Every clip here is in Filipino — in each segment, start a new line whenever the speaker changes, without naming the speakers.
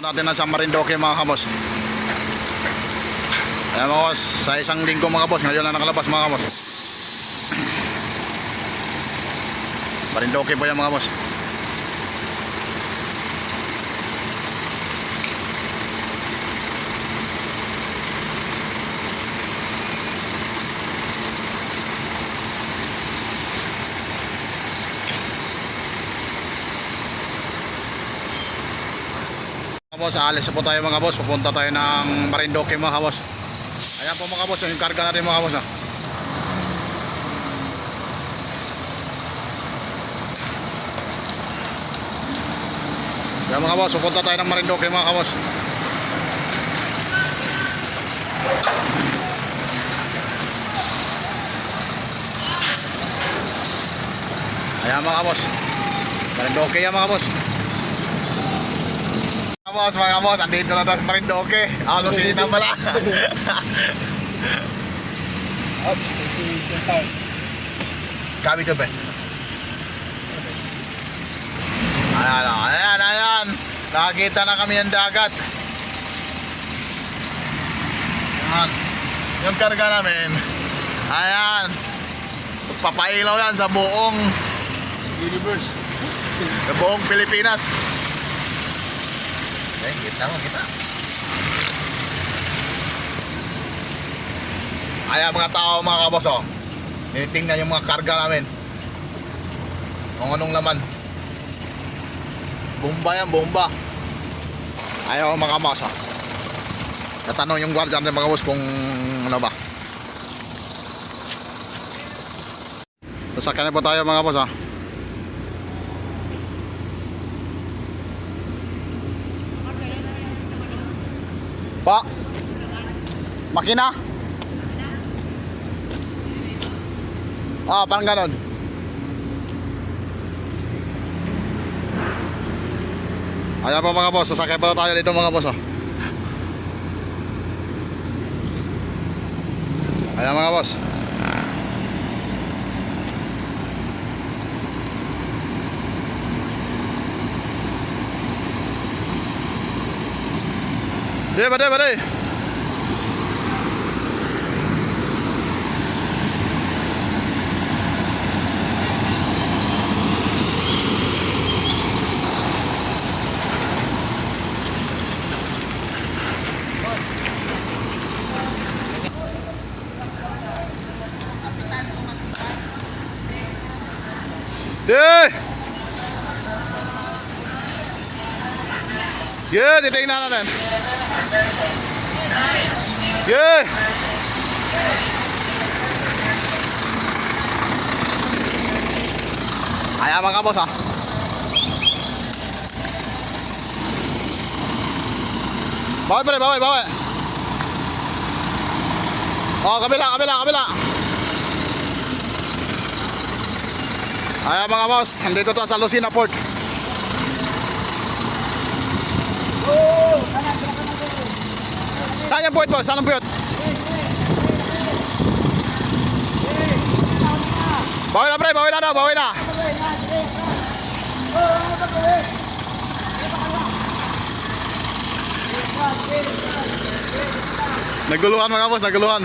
natin ng San Marindoque mga kabos. Ayan mga kabos, sa isang linggo mga kabos, ngayon na nakalabas mga kabos. Marindoque po yan mga kabos. Boss, alis po tayo mga boss. Pupunta tayo ng Marindoque mga boss. Ayan po mga boss, yung karga natin mga boss. ah. Ayan mga boss, pupunta tayo ng Marindoque mga boss. Ayan mga boss. Marindoque yan mga boss. Boss, mga boss, andito na tayo sa Marindoque. Ano sili na pala? Kami to ba? Ayan, ayan, ayan. Nakakita na kami ng dagat. Ayan. Yung karga namin. Ayan. Papailaw yan sa buong
Universe.
sa buong Pilipinas. Eh, kita mo, kita. Ayan mga tao, mga kabos, oh. Tinitingnan yung mga karga namin. Kung anong laman. Bomba yan, bomba. Ayaw mga kabos, oh. Natanong yung guardian ng mga kabos kung ano ba. Sasakyan na po tayo mga kabos, oh. Pa. Makina. Ah, parang ganon. Ayan po mga boss, sasakay pa tayo dito mga boss. Oh. Ayan mga boss. Dê, vào đây, vào đây. Dude! Deh. Yeah, titignan natin. Yeah. Ayan mga boss ha. Bawi pre, bawi, bawi. Oh, kabila, kabila, kabila. Ayan mga boss, andito to sa Lucina Port. Saan yung puwet boss? Saan ang puwet? Bawi na pre, bawi na daw, bawi na. Naguluhan mga boss, naguluhan.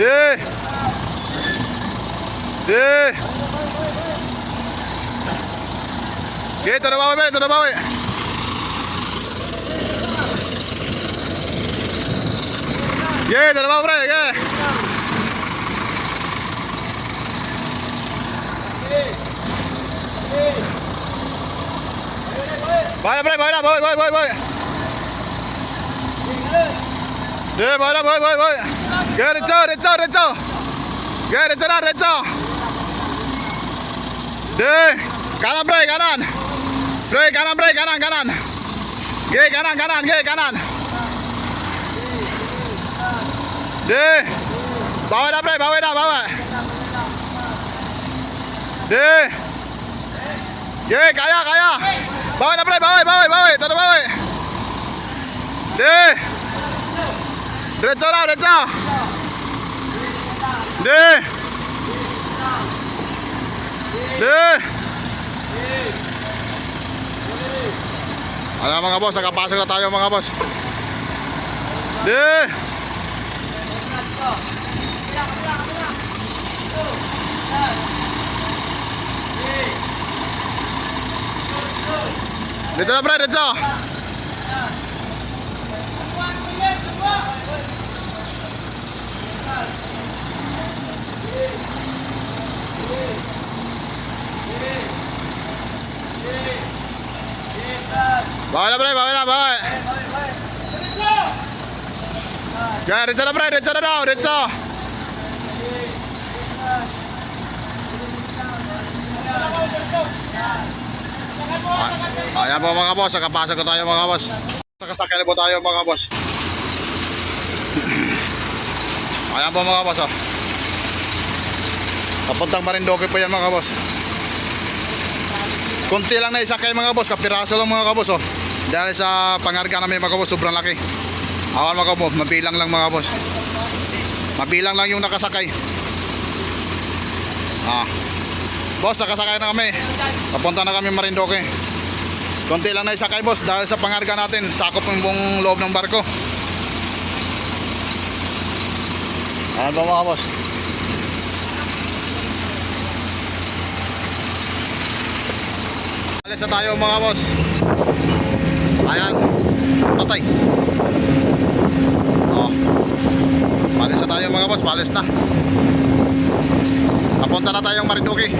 Đi. Đi. Đi tao đã bao ấy, tao đã bao ấy. Đi tao đã bao ấy, ghê Bơi ra, bơi ra, bơi, bơi, bơi, bơi. Đi, bơi ra, bơi, bơi, bơi. Na, bawi, bawi, bawi. Oke, rinso, rinso, rinso. Oke, rinso na, rinso. Di, kanan, pre, kanan. Pre, kanan, pre, kanan, kanan. Oke, kanan, kanan, oke, kanan. Di. Bawa dah, pre, bawa dah, bawa. Di. Ye, kaya, kaya. Bawa dah, pre, bawa, bawa, bawa, tak ada bawa. Derecho lah, derecho. De. De. Ayo mga boss, nakapasok na tayo ya, mga boss. De. Derecho na, bro, derecho. Bawa lah, Bray, bawa lah, bawa. Ya, Rico lah, Bray, Rico dong, Rico. Ayan po mga boss, sakapasok ko tayo mga boss. Sakasakyan po tayo mga bos. Ayan bawa mga bos, oh. Papuntang Marindoke po yan mga bos. Kunti lang na isakay mga boss, kapiraso lang mga boss oh. Dahil sa pangarga namin mga boss, sobrang laki. Awan mga boss, mabilang lang mga boss. Mabilang lang yung nakasakay. Ah. Boss, nakasakay na kami. Papunta na kami Marindoque. Konti lang na isakay boss dahil sa pangarga natin, sakop yung buong loob ng barko. Ayan ba mga boss? Alis na tayo mga boss. Ayan. Patay. Oh. Palis na tayo mga boss, palis na. Papunta na tayong Marinduque.